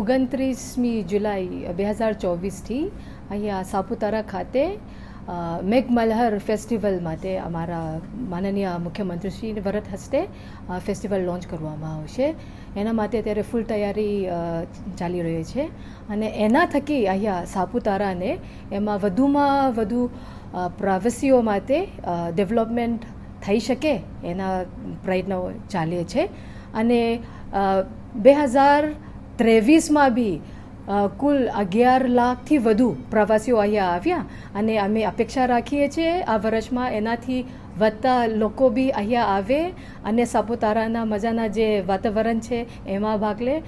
ઓગણત્રીસમી જુલાઈ બે હજાર ચોવીસથી અહીંયા સાપુતારા ખાતે મેઘ મલ્હાર ફેસ્ટિવલ માટે અમારા માનનીય મુખ્યમંત્રીશ્રી વરત હસ્તે ફેસ્ટિવલ લોન્ચ કરવામાં આવશે એના માટે અત્યારે ફૂલ તૈયારી ચાલી રહી છે. અને એના થકી અહીંયા સાપુતારાને એમાં વધુમાં વધુ પ્રવાસીઓ માટે ડેવલપમેન્ટ થઈ શકે એના પ્રયત્નો ચાલે છે. અને બે હજાર ત્રેવીસમાં બી કુલ અગિયાર લાખથી વધુ પ્રવાસીઓ અહીંયા આવ્યા અને અમે અપેક્ષા રાખીએ છીએ આ વર્ષમાં એનાથી વધતા લોકો બી અહીંયા આવે અને સાપુતારાના મજાના જે વાતાવરણ છે એમાં ભાગ લે.